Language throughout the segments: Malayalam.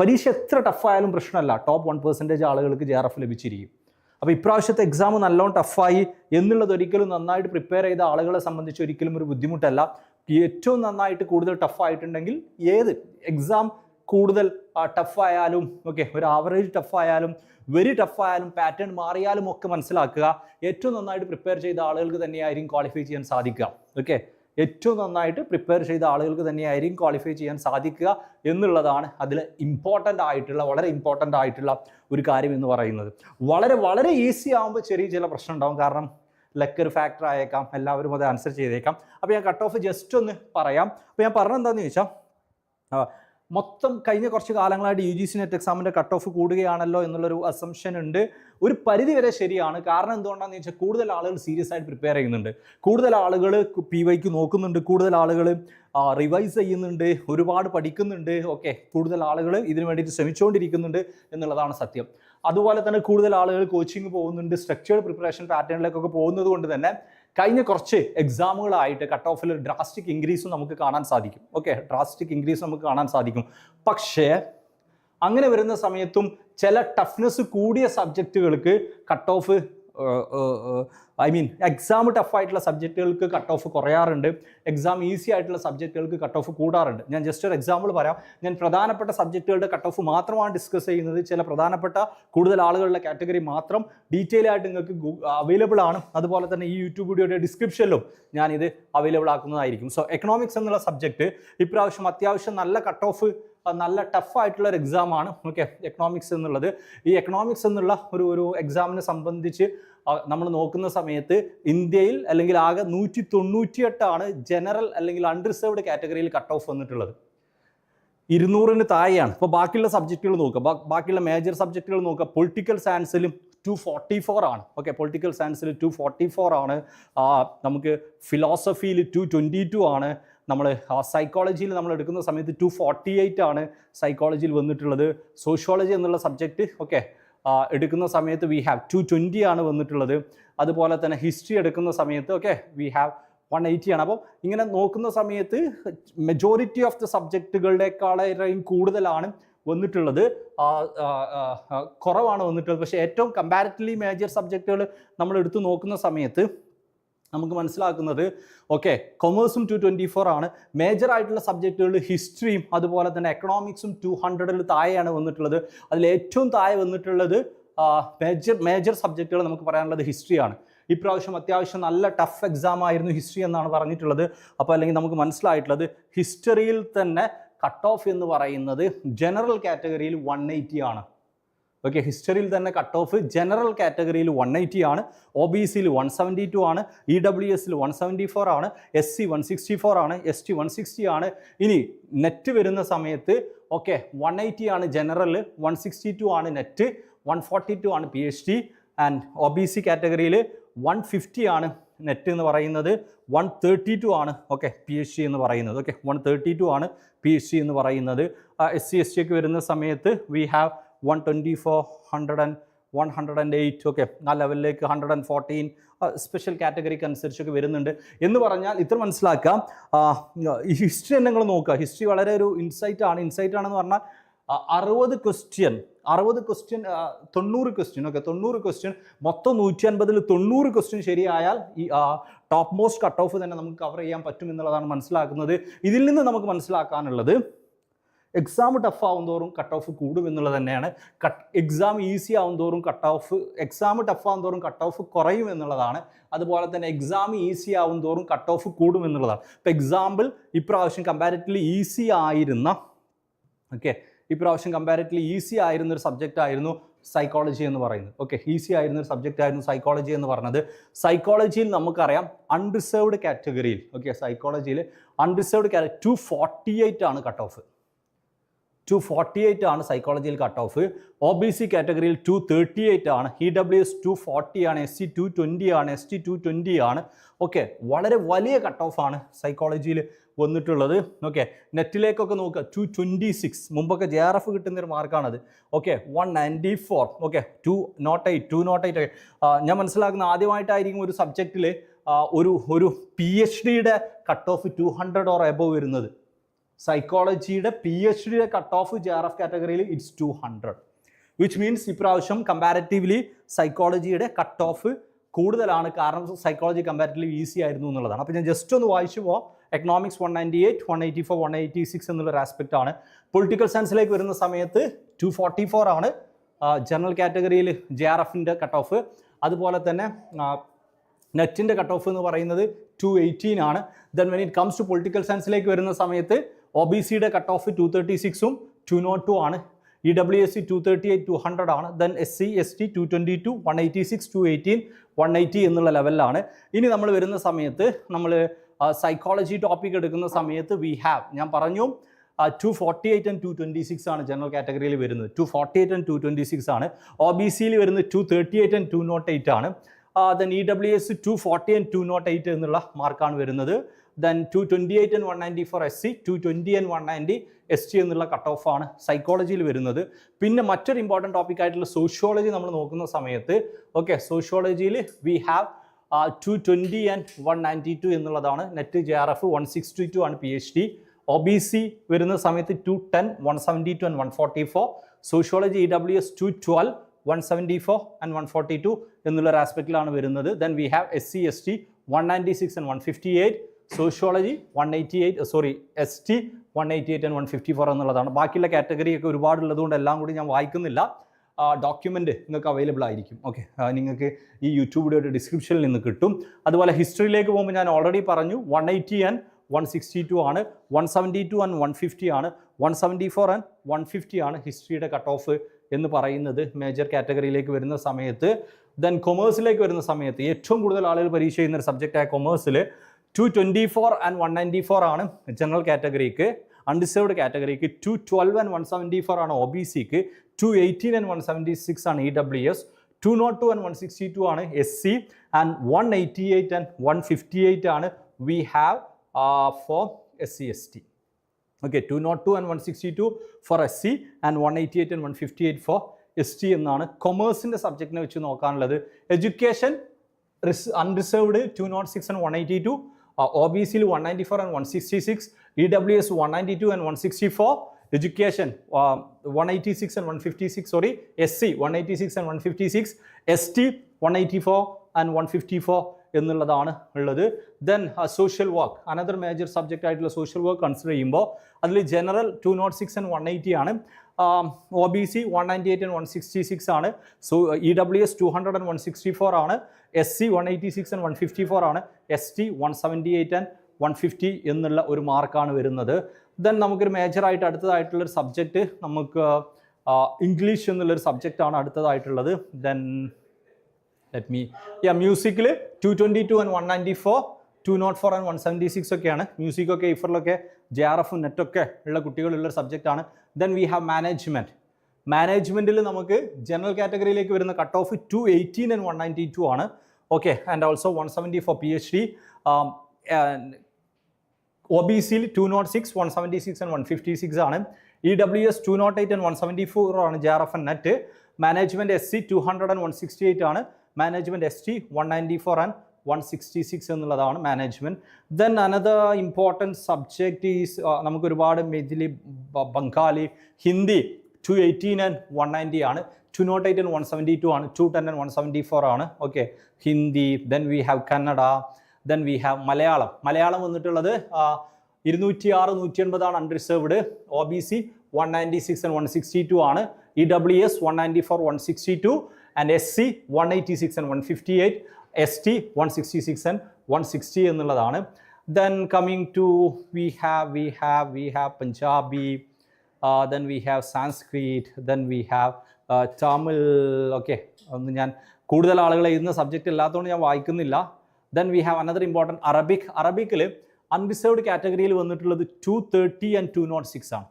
പരീക്ഷ എത്ര ടഫായാലും പ്രശ്നമല്ല. ടോപ്പ് വൺ പെർസെന്റേജ് ആളുകൾക്ക് ജെ ആർ എഫ് ലഭിച്ചിരിക്കും. അപ്പോൾ ഇപ്രാവശ്യത്തെ എക്സാം നല്ലോണം ടഫായി എന്നുള്ളത് ഒരിക്കലും നന്നായിട്ട് പ്രിപ്പയർ ചെയ്ത ആളുകളെ സംബന്ധിച്ച് ഒരിക്കലും ഒരു ബുദ്ധിമുട്ടല്ല. ഏറ്റവും നന്നായിട്ട് കൂടുതൽ ടഫായിട്ടുണ്ടെങ്കിൽ ഏത് എക്സാം കൂടുതൽ ടഫായാലും ഓക്കെ ഒരു ആവറേജ് ടഫായാലും വെരി ടഫായാലും പാറ്റേൺ മാറിയാലും ഒക്കെ മനസ്സിലാക്കുക. ഏറ്റവും നന്നായിട്ട് പ്രിപ്പയർ ചെയ്ത ആളുകൾക്ക് തന്നെയായിരിക്കും ക്വാളിഫൈ ചെയ്യാൻ സാധിക്കുക. ഓക്കെ ഏറ്റവും നന്നായിട്ട് പ്രിപ്പയർ ചെയ്ത ആളുകൾക്ക് തന്നെയായിരിക്കും ക്വാളിഫൈ ചെയ്യാൻ സാധിക്കുക എന്നുള്ളതാണ് അതിൽ ഇമ്പോർട്ടന്റ് ആയിട്ടുള്ള വളരെ ഇമ്പോർട്ടന്റ് ആയിട്ടുള്ള ഒരു കാര്യം എന്ന് പറയുന്നത്. വളരെ വളരെ ഈസി ആകുമ്പോൾ ചെറിയ ചില പ്രശ്നം ഉണ്ടാവും. കാരണം ലക്ക് ഒരു ഫാക്ടർ ആയേക്കാം. എല്ലാവരും അത് ആൻസർ ചെയ്തേക്കാം. അപ്പോൾ ഞാൻ കട്ട് ഓഫ് ജസ്റ്റ് ഒന്ന് പറയാം. അപ്പോൾ ഞാൻ പറഞ്ഞെന്താണെന്ന് ചോദിച്ചാൽ മൊത്തം കഴിഞ്ഞ കുറച്ച് കാലങ്ങളായിട്ട് യു ജി സി നെറ്റ് എക്സാമിന്റെ കട്ട് ഓഫ് കൂടുകയാണല്ലോ എന്നുള്ളൊരു അസംഷൻ ഉണ്ട്. ഒരു പരിധി വരെ ശരിയാണ്. കാരണം എന്തുകൊണ്ടാണെന്ന് വെച്ചാൽ കൂടുതൽ ആളുകൾ സീരിയസ് ആയിട്ട് പ്രിപ്പയർ ചെയ്യുന്നുണ്ട്. കൂടുതൽ ആളുകൾ പി വൈക്ക് നോക്കുന്നുണ്ട്. കൂടുതൽ ആളുകൾ റിവൈസ് ചെയ്യുന്നുണ്ട്. ഒരുപാട് പഠിക്കുന്നുണ്ട്. ഓക്കെ കൂടുതൽ ആളുകൾ ഇതിനു വേണ്ടിയിട്ട് ശ്രമിച്ചുകൊണ്ടിരിക്കുന്നുണ്ട് എന്നുള്ളതാണ് സത്യം. അതുപോലെ തന്നെ കൂടുതൽ ആളുകൾ കോച്ചിങ് പോകുന്നുണ്ട്. സ്ട്രക്ചേർഡ് പ്രിപ്പറേഷൻ പാറ്റേണിലേക്കൊക്കെ പോകുന്നത് കൊണ്ട് തന്നെ കഴിഞ്ഞ കുറച്ച് എക്സാമുകളായിട്ട് കട്ട് ഓഫിൽ ഡ്രാസ്റ്റിക് ഇൻക്രീസും നമുക്ക് കാണാൻ സാധിക്കും. ഓക്കെ ഡ്രാസ്റ്റിക് ഇൻക്രീസ് നമുക്ക് കാണാൻ സാധിക്കും. പക്ഷേ അങ്ങനെ വരുന്ന സമയത്തും ചില ടഫ്നെസ് കൂടിയ സബ്ജക്റ്റുകൾക്ക് cut off I mean exam ടഫായിട്ടുള്ള സബ്ജക്റ്റുകൾക്ക് കട്ട് ഓഫ് കുറയാറുണ്ട്. എക്സാം ഈസി ആയിട്ടുള്ള സബ്ജക്റ്റുകൾക്ക് കട്ട് ഓഫ് കൂടാറുണ്ട്. ഞാൻ ജസ്റ്റ് ഒരു എക്സാമ്പിൾ പറയാം. ഞാൻ പ്രധാനപ്പെട്ട സബ്ജക്റ്റുകളുടെ കട്ട് ഓഫ് മാത്രമാണ് ഡിസ്കസ് ചെയ്യുന്നത്. ചില പ്രധാനപ്പെട്ട കൂടുതൽ ആളുകളുടെ കാറ്റഗറി മാത്രം ഡീറ്റെയിൽ ആയിട്ട് നിങ്ങൾക്ക് അവൈലബിൾ ആണ്. അതുപോലെ തന്നെ ഈ യൂട്യൂബ് വീഡിയോയുടെ ഡിസ്ക്രിപ്ഷനിലും ഞാനിത് അവൈലബിൾ ആക്കുന്നതായിരിക്കും. സോ എക്കണോമിക്സ് എന്നുള്ള സബ്ജക്റ്റ് ഇപ്രാവശ്യം അത്യാവശ്യം നല്ല കട്ട് ഓഫ് നല്ല ടഫ് ആയിട്ടുള്ള ഒരു എക്സാമാണ് ഓക്കെ എക്കണോമിക്സ് എന്നുള്ളത്. ഈ എക്കണോമിക്സ് എന്നുള്ള ഒരു ഒരു എക്സാമിനെ സംബന്ധിച്ച് നമ്മൾ നോക്കുന്ന സമയത്ത് ഇന്ത്യയിൽ അല്ലെങ്കിൽ ആകെ നൂറ്റി തൊണ്ണൂറ്റിയെട്ടാണ് ജനറൽ അല്ലെങ്കിൽ അൺറിസർവ്ഡ് കാറ്റഗറിയിൽ കട്ട് ഓഫ് വന്നിട്ടുള്ളത്. ഇരുന്നൂറിന് താഴെയാണ്. ഇപ്പോൾ ബാക്കിയുള്ള സബ്ജക്റ്റുകൾ നോക്കുക. ബാക്കിയുള്ള മേജർ സബ്ജക്റ്റുകൾ നോക്കുക. പൊളിറ്റിക്കൽ സയൻസിലും ടു ഫോർട്ടി ഫോർ ആണ്. ഓക്കെ പൊളിറ്റിക്കൽ സയൻസിൽ ടു ഫോർട്ടി ഫോർ ആണ്. നമുക്ക് ഫിലോസഫിയിൽ ടു ട്വന്റി ടു ആണ്. നമ്മൾ സൈക്കോളജിയിൽ നമ്മൾ എടുക്കുന്ന സമയത്ത് ടു ഫോർട്ടി എയ്റ്റ് ആണ് സൈക്കോളജിയിൽ വന്നിട്ടുള്ളത്. സോഷ്യോളജി എന്നുള്ള സബ്ജക്റ്റ് ഓക്കെ എടുക്കുന്ന സമയത്ത് വി ഹാവ് ടു ട്വന്റി ആണ് വന്നിട്ടുള്ളത്. അതുപോലെ തന്നെ ഹിസ്റ്ററി എടുക്കുന്ന സമയത്ത് okay we have one eighty ആണ്. അപ്പോൾ ഇങ്ങനെ നോക്കുന്ന സമയത്ത് മെജോറിറ്റി ഓഫ് ദ സബ്ജക്റ്റുകളുടെക്കാളേറെയും കൂടുതലാണ് വന്നിട്ടുള്ളത്. കുറവാണ് വന്നിട്ടുള്ളത്. പക്ഷേ ഏറ്റവും കമ്പാരിറ്റീവ്ലി മേജർ സബ്ജക്റ്റുകൾ നമ്മൾ എടുത്തു നോക്കുന്ന സമയത്ത് നമുക്ക് മനസ്സിലാക്കുന്നത് ഓക്കെ കൊമേഴ്സും ടു ട്വന്റി ഫോർ ആണ്. മേജർ ആയിട്ടുള്ള സബ്ജക്റ്റുകൾ ഹിസ്റ്ററിയും അതുപോലെ തന്നെ എക്കണോമിക്സും ടു ഹൺഡ്രഡിൽ താഴെയാണ് വന്നിട്ടുള്ളത്. അതിൽ ഏറ്റവും താഴെ വന്നിട്ടുള്ളത് മേജർ മേജർ സബ്ജക്റ്റുകൾ നമുക്ക് പറയാനുള്ളത് ഹിസ്റ്ററിയാണ് ഇപ്രാവശ്യം അത്യാവശ്യം നല്ല ടഫ് എക്സാം ആയിരുന്നു ഹിസ്റ്ററി എന്നാണ് പറഞ്ഞിട്ടുള്ളത്. അപ്പോൾ അല്ലെങ്കിൽ നമുക്ക് മനസ്സിലായിട്ടുള്ളത് ഹിസ്റ്ററിയിൽ തന്നെ കട്ട് ഓഫ് എന്ന് പറയുന്നത് ജനറൽ കാറ്റഗറിയിൽ വൺ എയ്റ്റി ആണ്. ഓക്കെ ഹിസ്റ്ററിയിൽ തന്നെ കട്ട് ഓഫ് ജനറൽ കാറ്റഗറിയിൽ വൺ എയ്റ്റി ആണ്. ഒ ബി സിയിൽ വൺ സെവന്റി ടു ആണ്. ഇ ഡബ്ല്യു എസിൽ വൺ സെവന്റി ഫോർ ആണ്. S C one sixty four ആണ്. എസ് ടി വൺ സിക്സ്റ്റി ആണ്. ഇനി നെറ്റ് വരുന്ന സമയത്ത് ഓക്കെ വൺ എയ്റ്റി ആണ് ജനറൽ വൺ സിക്സ്റ്റി ടു ആണ് നെറ്റ് വൺ ഫോർട്ടി ടു ആണ് P H D and O B C കാറ്റഗറിയിൽ വൺ ഫിഫ്റ്റി ആണ് നെറ്റ് എന്ന് പറയുന്നത്. വൺ തേർട്ടി ടു ആണ് ഓക്കെ പി എച്ച് ഡി എന്ന് പറയുന്നത്. ഓക്കെ വൺ തേർട്ടി ടു ആണ് പി എച്ച് ഡി എന്ന് പറയുന്നത്. എസ് സി എസ് ടി ഒക്കെ വരുന്ന സമയത്ത് we have one twenty four hundred and one hundred and eight okay ആ ലെവലിലേക്ക് ഹൺഡ്രഡ് ആൻഡ് ഫോർട്ടീൻ സ്പെഷ്യൽ കാറ്റഗറിക്ക് അനുസരിച്ചൊക്കെ വരുന്നുണ്ട്. എന്ന് പറഞ്ഞാൽ ഇത്ര മനസ്സിലാക്കാം. ഹിസ്റ്ററി തന്നെ നിങ്ങൾ നോക്കുക. ഹിസ്റ്ററി വളരെ ഒരു ഇൻസൈറ്റ് ആണ്. ഇൻസൈറ്റ് ആണെന്ന് പറഞ്ഞാൽ അറുപത് ക്വസ്റ്റ്യൻ അറുപത് ക്വസ്റ്റ്യൻ തൊണ്ണൂറ് ക്വസ്റ്റ്യൻ ഓക്കെ തൊണ്ണൂറ് ക്വസ്റ്റ്യൻ മൊത്തം നൂറ്റി അൻപതിൽ തൊണ്ണൂറ് ക്വസ്റ്റ്യൻ ശരിയായാൽ ഈ ടോപ്പ് മോസ്റ്റ് കട്ട് ഓഫ് തന്നെ നമുക്ക് കവർ ചെയ്യാൻ പറ്റും എന്നുള്ളതാണ് മനസ്സിലാക്കുന്നത്. ഇതിൽ നിന്ന് നമുക്ക് മനസ്സിലാക്കാനുള്ളത് എക്സാം ടഫ് ആവുന്തോറും കട്ട് ഓഫ് കൂടും എന്നുള്ളത് തന്നെയാണ്. കട്ട് എക്സാം ഈസി ആവുന്തോറും കട്ട് ഓഫ് എക്സാം ടഫ് ആവുന്തോറും കട്ട് ഓഫ് കുറയും എന്നുള്ളതാണ്. അതുപോലെ തന്നെ എക്സാം ഈസി ആവുന്തോറും കട്ട് ഓഫ് കൂടും എന്നുള്ളതാണ്. ഇപ്പോൾ എക്സാമ്പിൾ ഇപ്രാവശ്യം കമ്പാരിറ്റീവ്ലി ഈസി ആയിരുന്ന ഓക്കെ ഇപ്രാവശ്യം കമ്പാരിറ്റീവ്ലി ഈസി ആയിരുന്ന ഒരു സബ്ജക്റ്റ് ആയിരുന്നു സൈക്കോളജി എന്ന് പറയുന്നത്. ഓക്കെ ഈസി ആയിരുന്ന ഒരു സബ്ജക്റ്റ് ആയിരുന്നു സൈക്കോളജി എന്ന് പറഞ്ഞത്. സൈക്കോളജിയിൽ നമുക്കറിയാം അൺറിസേർവ്ഡ് കാറ്റഗറിയിൽ ഓക്കെ സൈക്കോളജിയിൽ unreserved category two forty eight ആണ് cut off two forty eight ആണ് സൈക്കോളജിയിൽ cut off O B C category two thirty eight ആണ്. E W S two forty ആണ്. എസ് സി ടു ട്വന്റി ആണ്. എസ് ടി ടു ട്വന്റി ആണ്. ഓക്കെ വളരെ വലിയ കട്ട് ഓഫ് ആണ് സൈക്കോളജിയിൽ വന്നിട്ടുള്ളത്. ഓക്കെ നെറ്റിലേക്കൊക്കെ നോക്കുക. ടു ട്വന്റി സിക്സ് മുമ്പൊക്കെ ജെ ആർ എഫ് കിട്ടുന്നൊരു മാർക്കാണത് okay one ninety four okay two naught eight two naught eight ഞാൻ മനസ്സിലാക്കുന്ന ആദ്യമായിട്ടായിരിക്കും ഒരു സബ്ജക്റ്റിൽ ഒരു ഒരു പി എച്ച് ഡിയുടെ cut off two hundred or above വരുന്നത്. സൈക്കോളജിയുടെ പി എച്ച് ഡിയുടെ cut off J R F കാറ്റഗറിയിൽ it's two hundred which means ഇപ്രാവശ്യം കമ്പാരറ്റീവ്ലി സൈക്കോളജിയുടെ കട്ട് ഓഫ് കൂടുതലാണ്. കാരണം സൈക്കോളജി കമ്പാരറ്റീവ്ലി ഈസി ആയിരുന്നു എന്നുള്ളതാണ്. അപ്പോൾ ഞാൻ ജസ്റ്റ് ഒന്ന് വായിച്ചു പോവാം. Economics one ninety eight one eighty four one eighty six എന്നുള്ളൊരു ആസ്പെക്റ്റ് ആണ്. പൊളിറ്റിക്കൽ സയൻസിലേക്ക് വരുന്ന സമയത്ത് ടു ഫോർട്ടി ഫോർ ആണ് ജനറൽ കാറ്റഗറിയിൽ ജെ ആർ എഫിന്റെ കട്ട് ഓഫ് അതുപോലെ തന്നെ നെറ്റിന്റെ കട്ട് ഓഫ് എന്ന് പറയുന്നത് ടു എയ്റ്റീൻ ആണ്. Then when it comes to political സയൻസിലേക്ക് വരുന്ന സമയത്ത് ഒ ബി സിയുടെ കട്ട് ഓഫ് ടു തേർട്ടി സിക്സും ടു നോട്ട് ടു ആണ്. E W S C two thirty eight two hundred ആണ്. Then S C S T two twenty two one eighty six two eighteen one eighty എന്നുള്ള ലെവലിലാണ് ഇനി നമ്മൾ വരുന്ന സമയത്ത് നമ്മൾ സൈക്കോളജി ടോപ്പിക് എടുക്കുന്ന സമയത്ത് വി ഹാവ് ഞാൻ പറഞ്ഞു two forty eight and two twenty six ആണ് ജനറൽ കാറ്റഗറിയിൽ വരുന്നത്. Two forty eight and two twenty six ആണ് ഒ ബി സിയിൽ വരുന്നത് two thirty eight and two not eight ആണ് then E W S two forty and two not eight എന്നുള്ള മാർക്കാണ് വരുന്നത്. Then two twenty eight and one ninety four S C two twenty and one ninety S T എന്നുള്ള കട്ട് ഓഫ് ആണ് സൈക്കോളജിയിൽ വരുന്നത്. പിന്നെ മറ്റൊരു ഇമ്പോർട്ടന്റ് ടോപ്പിക് ആയിട്ടുള്ള സോഷ്യോളജി നമ്മൾ നോക്കുന്ന സമയത്ത് okay സോഷ്യോളജിയിൽ we have two twenty and one ninety two എന്നുള്ളതാണ്. Net J R F one sixty two ആണ് P H D O B C വരുന്ന സമയത്ത് two ten one seventy two and one forty four sociology E W S two twelve one seventy four and one forty two എന്നുള്ളൊരു ആസ്പെക്റ്റിലാണ് വരുന്നത്. Then we have S C S T one ninety six and one fifty eight sociology one eighty eight sorry S T one eighty eight and one fifty four എന്നുള്ളതാണ്. ബാക്കിയുള്ള കാറ്റഗറി ഒക്കെ ഒരുപാട് ഉള്ളതുകൊണ്ട് എല്ലാം കൂടി ഞാൻ വായിക്കുന്നില്ല. ഡോക്യുമെന്റ് നിങ്ങൾക്ക് അവൈലബിൾ ആയിരിക്കും. ഓക്കെ നിങ്ങൾക്ക് ഈ യൂട്യൂബ് വീഡിയോയുടെ ഡിസ്ക്രിപ്ഷനിൽ നിന്ന് കിട്ടും. അതുപോലെ ഹിസ്റ്ററിയിലേക്ക് പോകുമ്പോൾ ഞാൻ ഓൾറെഡി പറഞ്ഞു one eighty and one sixty two ആണ്. One seventy two and one fifty ആണ്. One seventy four and one fifty ആണ് ഹിസ്റ്ററിയുടെ കട്ട് ഓഫ് എന്ന് പറയുന്നത് മേജർ കാറ്റഗറിയിലേക്ക് വരുന്ന സമയത്ത്. ദെൻ കൊമേഴ്സിലേക്ക് വരുന്ന സമയത്ത് ഏറ്റവും കൂടുതൽ ആളുകൾ പരീക്ഷ ചെയ്യുന്ന ഒരു സബ്ജക്റ്റായ കൊമേഴ്സിൽ two twenty four and one ninety four ആണ് ജനറൽ കാറ്റഗറിക്ക് undeserved കാറ്റഗറിക്ക് two twelve and one seventy four ആണ് ഒ ബി സിക്ക് two eighteen and one seventy six ആണ് E W S two not two and one sixty two ആണ് S C and one eighty eight and one fifty eight ആണ് we have for S C S T okay two not two and one sixty two for S C and one eighty eight and one fifty eight for S T എന്നാണ് കൊമേഴ്സിന്റെ സബ്ജക്റ്റിനെ വെച്ച് നോക്കാനുള്ളത് education റിസ് unreserved two nought six and one eighty two O B സിയിൽ one ninety four and one sixty six E W S one ninety two and one sixty four education one eighty six and one fifty six sorry S C one eighty six and one fifty six S T one eighty four and one fifty four എന്നുള്ളതാണ് ഉള്ളത്. Then social work another major subject ആയിട്ടുള്ള സോഷ്യൽ വർക്ക് കൺസിഡർ ചെയ്യുമ്പോൾ അതിൽ general two nought six and one eighty ആണ്. O B C one ninety eight and one sixty six ആണ്. So E W S two hundred and one sixty four ആണ്. S C one eighty six and one fifty four ആണ്. S T one seventy eight and one fifty എന്നുള്ള ഒരു മാർക്കാണ് വരുന്നത്. ദെൻ നമുക്കൊരു മേജറായിട്ട് അടുത്തതായിട്ടുള്ളൊരു സബ്ജക്റ്റ് നമുക്ക് ഇംഗ്ലീഷ് എന്നുള്ളൊരു സബ്ജക്റ്റാണ് അടുത്തതായിട്ടുള്ളത്. Then let me yeah മ്യൂസിക്കിൽ two twenty two and one ninety four two nought four and one seventy six ഒക്കെയാണ്. മ്യൂസിക്കൊക്കെ ഇഫറിലൊക്കെ ജെ ആർ എഫും നെറ്റൊക്കെ ഉള്ള കുട്ടികളുള്ള ഒരു സബ്ജക്റ്റാണ് ദെൻ വി ഹാവ് മാനേജ്മെന്റ് മാനേജ്മെന്റിൽ നമുക്ക് ജനറൽ കാറ്റഗറിയിലേക്ക് വരുന്ന cut off two eighteen and one ninety two ആണ് okay and also one seventy four P H D O B സിയിൽ two nought six one seventy six and one fifty six ആണ്. E W S two nought eight and one seventy four ആണ് J R F and net management S C two hundred and one sixty eight ആണ്. Management S T one ninety four and one sixty six എന്നുള്ളതാണ് management then another important subject is നമുക്ക് ഒരുപാട് Maithili Bengali Hindi two eighteen and one ninety ആണ്. Two nought eight and one seventy two ആണ്. Two ten and one seventy four ആണ്. Okay Hindi then we have Kannada then we have Malayalam. Malayalam വന്നിട്ടുള്ളത് ഇരുന്നൂറ്റി ആറ് നൂറ്റി എൺപതാണ് unreserved O B C one ninety six and one sixty two ആണ്. E W S one ninety four one sixty two and S C one eighty six and one fifty eight S T one sixty six and one sixty എന്നുള്ളതാണ് then coming to we have we have we have Punjabi then we have Sanskrit then we have Tamil okay ഒന്ന് ഞാൻ കൂടുതൽ ആളുകൾ എഴുതുന്ന സബ്ജക്റ്റ് ഇല്ലാത്തതുകൊണ്ട് ഞാൻ വായിക്കുന്നില്ല. Then we have another important Arabic അറബിക്കിൽ unreserved കാറ്റഗറിയിൽ വന്നിട്ടുള്ളത് two thirty and two nought six ആണ്.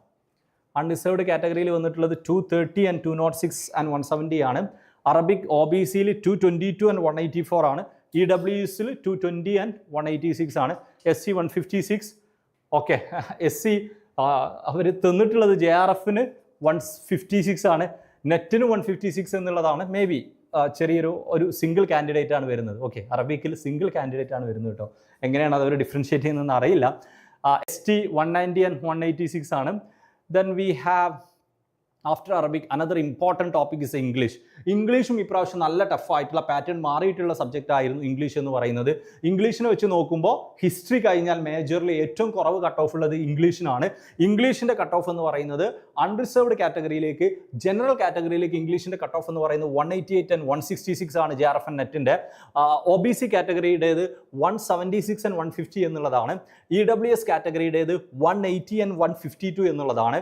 അൺറിസർവ്ഡ് കാറ്റഗറിയിൽ വന്നിട്ടുള്ളത് two thirty and two nought six and one seventy ആണ്. അറബിക് ഒ ബി സിയിൽ two twenty two and one eighty four ആണ്. ഇ ഡബ്ല്യു എസിൽ two twenty and one eighty six ആണ്. S C one fifty six okay S C അവർ തന്നിട്ടുള്ളത് ജെ ആർ എഫിന് വൺ ഫിഫ്റ്റി സിക്സ് ആണ്. നെറ്റിന് വൺ ഫിഫ്റ്റി സിക്സ് എന്നുള്ളതാണ്. മേ ബി ചെറിയൊരു ഒരു സിംഗിൾ കാൻഡിഡേറ്റ് ആണ് വരുന്നത്. ഓക്കെ അറബിക്കിൽ സിംഗിൾ കാൻഡിഡേറ്റ് ആണ് വരുന്നത് കേട്ടോ. എങ്ങനെയാണ് അത് അവർ ഡിഫറൻഷ്യേറ്റ് ചെയ്യുന്നതെന്ന് അറിയില്ല. S T one ninety and one eighty six ആണ്. Then we have after Arabic another important topic is English ഇംഗ്ലീഷും ഇപ്രാവശ്യം നല്ല ടഫായിട്ടുള്ള പാറ്റേൺ മാറിയിട്ടുള്ള സബ്ജക്റ്റ് ആയിരുന്നു ഇംഗ്ലീഷ് എന്ന് പറയുന്നത്. ഇംഗ്ലീഷിനെ വെച്ച് നോക്കുമ്പോൾ ഹിസ്റ്ററി കഴിഞ്ഞാൽ മേജറിൽ ഏറ്റവും കുറവ് കട്ട് ഓഫ് ഉള്ളത് ഇംഗ്ലീഷിനാണ് ഇംഗ്ലീഷിന്റെ കട്ട് ഓഫ് എന്ന് പറയുന്നത് അൺറിസർവ്ഡ് കാറ്റഗറിയിലേക്ക് ജനറൽ കാറ്റഗറിയിലേക്ക് ഇംഗ്ലീഷിന്റെ കട്ട് ഓഫ് എന്ന് പറയുന്നത് one eighty eight and one sixty six ആണ് ജെ ആർ എഫ് എൻ നെറ്റിന്റെ O B C കാറ്റഗറിയുടേത് one seventy six and one fifty എന്നുള്ളതാണ്. E W S കാറ്റഗറിയുടേത് one eighty and one fifty two എന്നുള്ളതാണ്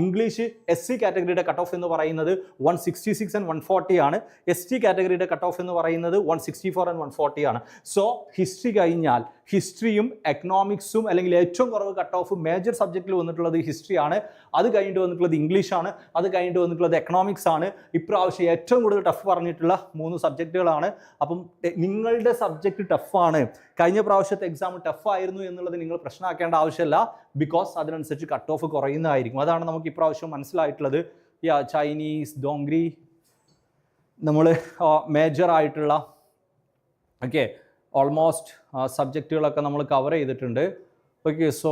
ഇംഗ്ലീഷ് എസ് സി കാറ്റഗറിയുടെ കട്ട് ഓഫ് എന്ന് പറയുന്നത് one sixty six and one forty ആണ്. എസ് ടി കാറ്റഗറിയുടെ കട്ട് ഓഫ് എന്ന് പറയുന്നത് one sixty four and one forty ആണ്. സോ ഹിസ്റ്ററി കഴിഞ്ഞാൽ ഹിസ്റ്ററിയും എക്കണോമിക്സും അല്ലെങ്കിൽ ഏറ്റവും കുറവ് കട്ട് ഓഫ് മേജർ സബ്ജക്റ്റിൽ വന്നിട്ടുള്ളത് ഹിസ്റ്ററിയാണ് അത് കഴിഞ്ഞിട്ട് വന്നിട്ടുള്ളത് ആണ് അത് കഴിഞ്ഞിട്ട് വന്നിട്ടുള്ളത് എക്കണോമിക്സ് ആണ്. ഇപ്രാവശ്യം ഏറ്റവും കൂടുതൽ ടഫ് പറഞ്ഞിട്ടുള്ള മൂന്ന് സബ്ജക്റ്റുകളാണ് അപ്പം നിങ്ങളുടെ സബ്ജക്റ്റ് ടഫാണ് കഴിഞ്ഞ പ്രാവശ്യത്തെ എക്സാം ടഫ് ആയിരുന്നു എന്നുള്ളത് നിങ്ങൾ പ്രശ്നമാക്കേണ്ട ആവശ്യമില്ല. ബിക്കോസ് അതിനനുസരിച്ച് കട്ട് ഓഫ് കുറയുന്നതായിരിക്കും. അതാണ് നമുക്ക് ഇപ്രാവശ്യം മനസ്സിലായിട്ടുള്ളത്. യാ ചൈനീസ് ഡോങ്ക്രി നമ്മൾ മേജർ ആയിട്ടുള്ള ഓക്കെ ഓൾമോസ്റ്റ് സബ്ജക്റ്റുകളൊക്കെ നമ്മൾ കവർ ചെയ്തിട്ടുണ്ട്. ഓക്കെ സോ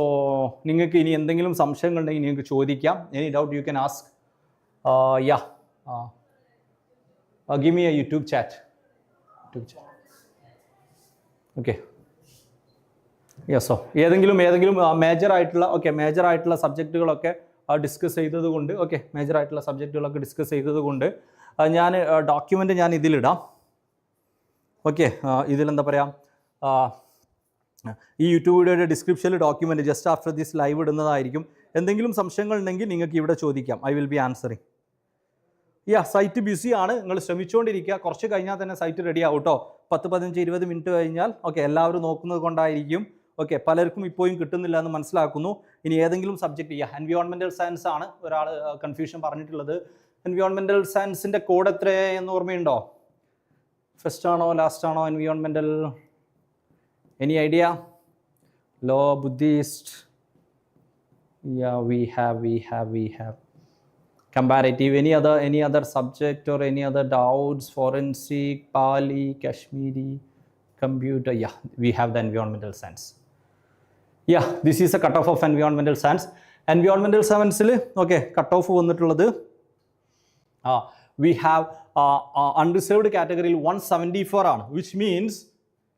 നിങ്ങൾക്ക് ഇനി എന്തെങ്കിലും സംശയങ്ങളുണ്ടെങ്കിൽ നിങ്ങൾക്ക് ചോദിക്കാം. Any doubt you can ask yeah give me a YouTube chat YouTube chat okay Yesso ഏതെങ്കിലും ഏതെങ്കിലും മേജർ ആയിട്ടുള്ള ഓക്കെ മേജർ ആയിട്ടുള്ള സബ്ജക്റ്റുകളൊക്കെ ഡിസ്കസ് ചെയ്തത് കൊണ്ട് ഓക്കെ മേജർ ആയിട്ടുള്ള സബ്ജക്റ്റുകളൊക്കെ ഡിസ്കസ് ചെയ്തത് കൊണ്ട് ഞാൻ ഡോക്യുമെന്റ് ഞാൻ ഇതിലിടാം. ഓക്കെ ഇതിലെന്താ പറയുക ഈ യൂട്യൂബ് വീഡിയോയുടെ ഡിസ്ക്രിപ്ഷനിൽ document just after this live ഇടുന്നതായിരിക്കും. എന്തെങ്കിലും സംശയങ്ങൾ ഉണ്ടെങ്കിൽ നിങ്ങൾക്ക് ഇവിടെ ചോദിക്കാം. I will be answering yeah site busy ആണ്. നിങ്ങൾ ശ്രമിച്ചുകൊണ്ടിരിക്കുക. കുറച്ച് കഴിഞ്ഞാൽ തന്നെ സൈറ്റ് റെഡി ആവും കേട്ടോ പത്ത് പതിനഞ്ച് ഇരുപത് മിനിറ്റ് കഴിഞ്ഞാൽ ഓക്കെ എല്ലാവരും നോക്കുന്നത് കൊണ്ടായിരിക്കും. ഓക്കെ പലർക്കും ഇപ്പോഴും കിട്ടുന്നില്ല എന്ന് മനസ്സിലാക്കുന്നു. ഇനി ഏതെങ്കിലും സബ്ജക്റ്റ് ചെയ്യുക എൻവിയോൺമെന്റൽ സയൻസ് ആണ് ഒരാൾ കൺഫ്യൂഷൻ പറഞ്ഞിട്ടുള്ളത്. എൻവിയോൺമെന്റൽ സയൻസിന്റെ കോഡ് എത്ര എന്ന് ഓർമ്മയുണ്ടോ? ഫസ്റ്റ് ആണോ ലാസ്റ്റ് ആണോ എൻവിയോൺമെന്റൽ any idea law Buddhist yeah we have we have we have comparative any other any other subject or any other doubts forensic pali kashmiri computer yeah we have the environmental science yeah this is a cutoff of environmental science environmental science okay cutoff വന്നിട്ടുള്ളത് ആ വി ഹാവ് അൺറിസർവ്ഡ് കാറ്റഗറിയിൽ വൺ സെവൻറ്റി ഫോർ ആണ് വിച്ച് മീൻസ്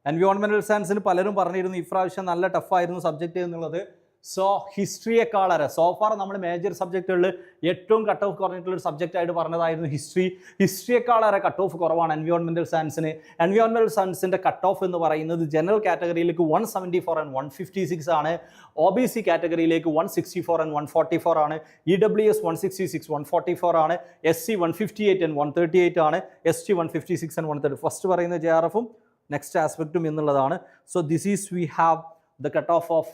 എൻവയോൺമെന്റൽ സയൻസിന് പലരും പറഞ്ഞിരുന്നു ഇപ്രാവശ്യം നല്ല ടഫായിരുന്നു സബ്ജക്റ്റ് എന്നുള്ളത്. സോ ഹിസ്റ്ററിയെക്കാളേറെ സോഫാർ നമ്മൾ മേജർ സബ്ജക്റ്റുകളിൽ ഏറ്റവും കട്ട് ഓഫ് കുറഞ്ഞിട്ടുള്ള ഒരു സബ്ജക്റ്റ് ആയിട്ട് പറഞ്ഞതായിരുന്നു ഹിസ്റ്ററി ഹിസ്റ്ററിയെക്കാളേറെ കട്ട് ഓഫ് കുറവാണ് എൻവിയോൺമെന്റൽ സയൻസിന് എൻവിയോൺമെന്റൽ സയൻസിന്റെ കട്ട് ഓഫ് എന്ന് പറയുന്നത് general കാറ്റഗറിയിലേക്ക് one seventy four and one fifty six ആണ്. O B C കാറ്റഗറിയിലേക്ക് one sixty four and one forty four ആണ്. E W S one sixty six one forty four ആണ്. S C one fifty eight and one thirty eight ആണ്. S T one fifty six and one thirty first പറയുന്നത് ജെ ആർ എഫും നെക്സ്റ്റ് ആസ്പെക്റ്റും എന്നുള്ളതാണ്. So this is we have the cut off of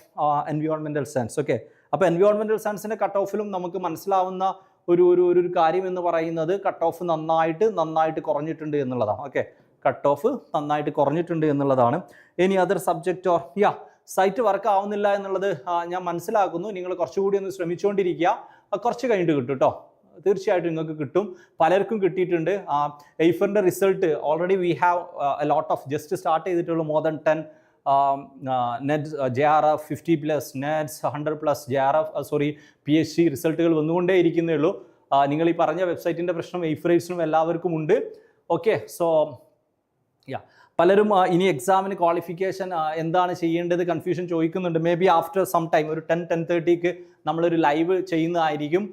എൻവിയോൺമെന്റൽ science okay അപ്പോൾ എൻവിയോൺമെന്റൽ സയൻസിന്റെ കട്ട് ഓഫിലും നമുക്ക് മനസ്സിലാവുന്ന ഒരു ഒരു ഒരു കാര്യം എന്ന് പറയുന്നത് കട്ട് ഓഫ് നന്നായിട്ട് നന്നായിട്ട് കുറഞ്ഞിട്ടുണ്ട് എന്നുള്ളതാണ്. ഓക്കെ കട്ട് ഓഫ് നന്നായിട്ട് കുറഞ്ഞിട്ടുണ്ട് എന്നുള്ളതാണ്. ഇനി other subject or yeah site work ആവുന്നില്ല എന്നുള്ളത് ഞാൻ മനസ്സിലാക്കുന്നു. നിങ്ങൾ കുറച്ചുകൂടി ഒന്ന് ശ്രമിച്ചുകൊണ്ടിരിക്കുക കുറച്ച് കഴിഞ്ഞിട്ട് കിട്ടും കേട്ടോ തീർച്ചയായിട്ടും നിങ്ങൾക്ക് കിട്ടും. പലർക്കും കിട്ടിയിട്ടുണ്ട്. ആ എയ്ഫറിന്റെ result already we have a lot of just start ചെയ്തിട്ടുള്ള. More than ten net J R F fifty plus nets hundred plus J R F sorry P H C റിസൾട്ടുകൾ വന്നുകൊണ്ടേ ഇരിക്കുന്നേ ഉള്ളൂ നിങ്ങൾ ഈ പറഞ്ഞ വെബ്സൈറ്റിന്റെ പ്രശ്നം എയ്ഫറേറ്റ്സിനും എല്ലാവർക്കും ഉണ്ട്. ഓക്കെ സോ യാ പലരും ഇനി എക്സാമിന് ക്വാളിഫിക്കേഷൻ എന്താണ് ചെയ്യേണ്ടത് കൺഫ്യൂഷൻ ചോദിക്കുന്നുണ്ട്. Maybe after some time ഒരു ടെൻ ടെൻ തേർട്ടിക്ക് നമ്മളൊരു ലൈവ് ചെയ്യുന്നതായിരിക്കും.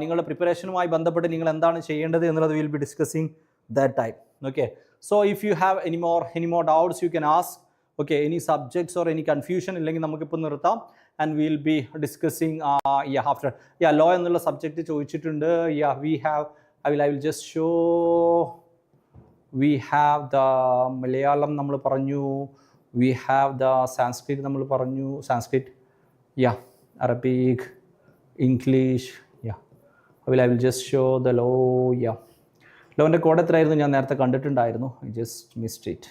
നിങ്ങളുടെ പ്രിപ്പറേഷനുമായി ബന്ധപ്പെട്ട് നിങ്ങൾ എന്താണ് ചെയ്യേണ്ടത് എന്നുള്ളത് will be discussing that time okay so if you have any more any more doubts you can ask okay any subjects or any confusion ഇല്ലെങ്കിൽ നമുക്കിപ്പോൾ നിർത്താം. And will be discussing yeah after yeah law എന്നുള്ള സബ്ജക്റ്റ് ചോദിച്ചിട്ടുണ്ട്. Yeah we have I will I will just show we have the Malayalam നമ്മൾ പറഞ്ഞു. വി ഹാവ് ദ സാൻസ്ക്രിറ്റ് നമ്മൾ പറഞ്ഞു. Sanskrit yeah Arabic English will I will just show the law yeah ലോന്റെ code എത്രയായിരുന്നു ഞാൻ നേരത്തെ കണ്ടിട്ടുണ്ടായിരുന്നു. I just missed it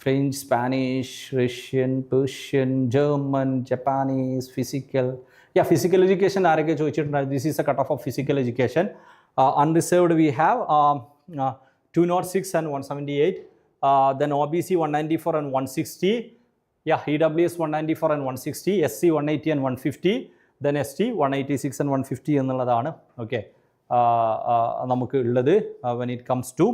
French Spanish Russian Persian German Japanese physical yeah physical education ആരൊക്കെ ചോദിച്ചിട്ടുണ്ടായിരുന്നു? This is a cut off off physical education unreserved we have two nought six and one seventy eight then O B C one ninety four and one sixty yeah ews 194 and 160 sc 180 and 150 then st 186 and 150 എന്നുള്ളതാണ് ഓക്കെ നമുക്ക് ഉള്ളത് when it comes to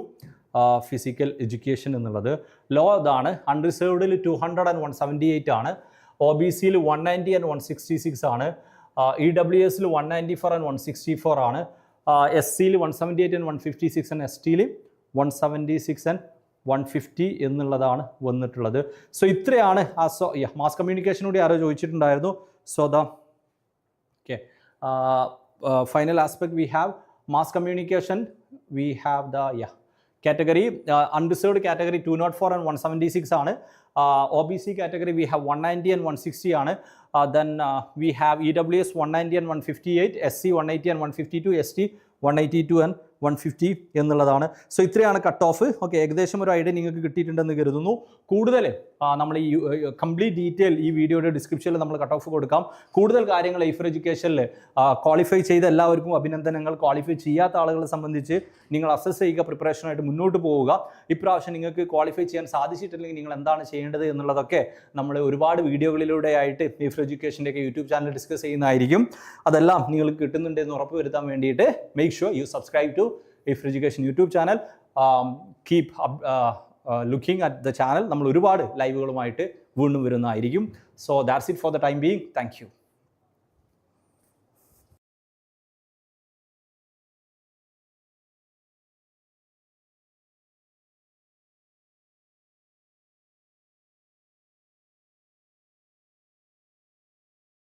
physical education എന്നുള്ളത്. ലോ ഇതാണ്. അൺറിസേർവ്ഡിൽ two hundred and one seventy eight ആണ്. ഒ ബി സിയിൽ one ninety and one sixty six ആണ്. ഇ ഡബ്ല്യു എസിൽ one ninety four and one sixty four ആണ്. എസ് സിയിൽ one seventy eight and one fifty six and S ടിയിൽ one seventy six and one fifty എന്നുള്ളതാണ് വന്നിട്ടുള്ളത്. സോ ഇത്രയാണ്. ആ സോ മാസ് കമ്മ്യൂണിക്കേഷൻ കൂടി ആരോ ചോദിച്ചിട്ടുണ്ടായിരുന്നു. So the final aspect we have mass communication we have the yeah category uh, undeserved category 204 and 176 ആണ് uh, obc category we have 190 and 160 ആണ് uh, then uh, we have ews 190 and 158 sc 180 and 152 st 182 and 150 എന്നുള്ളതാണ് സോ ഇത്രയാണ് കട്ട് ഓഫ് ഓക്കെ ഏകദേശം ഒരു ഐഡിയ നിങ്ങൾക്ക് കിട്ടിയിട്ടുണ്ടെന്ന് കരുതുന്നു കൂടുതൽ നമ്മൾ ഈ കംപ്ലീറ്റ് ഡീറ്റെയിൽ ഈ വീഡിയോയുടെ ഡിസ്ക്രിപ്ഷനിൽ നമ്മൾ കട്ട് ഓഫ് കൊടുക്കാം. കൂടുതൽ കാര്യങ്ങൾ എയ്ഫർ എഡ്യൂക്കേഷനിൽ ക്വാളിഫൈ ചെയ്ത എല്ലാവർക്കും അഭിനന്ദനങ്ങൾ. ക്വാളിഫൈ ചെയ്യാത്ത ആളുകളെ സംബന്ധിച്ച് നിങ്ങൾ അസസ് ചെയ്യുക പ്രിപ്പറേഷനായിട്ട് മുന്നോട്ട് പോവുക. ഇപ്രാവശ്യം നിങ്ങൾക്ക് ക്വാളിഫൈ ചെയ്യാൻ സാധിച്ചിട്ടില്ലെങ്കിൽ നിങ്ങൾ എന്താണ് ചെയ്യേണ്ടത് എന്നുള്ളതൊക്കെ നമ്മൾ ഒരുപാട് വീഡിയോകളിലൂടെ ആയിട്ട് എയ്ഫർ എഡ്യൂക്കേഷന്റെ ഒക്കെ യൂട്യൂബ് ചാനൽ ഡിസ്കസ് ചെയ്യുന്നതായിരിക്കും. അതെല്ലാം നിങ്ങൾക്ക് കിട്ടുന്നുണ്ട് എന്ന് ഉറപ്പ് വരുത്താൻ വേണ്ടിയിട്ട് make sure you subscribe to Aifer education YouTube channel keep looking at the channel നമ്മൾ ഒരുപാട് ലൈവുകളുമായിട്ട് വീണ്ടും വരുന്നതായിരിക്കും. So that's it for the time being thank you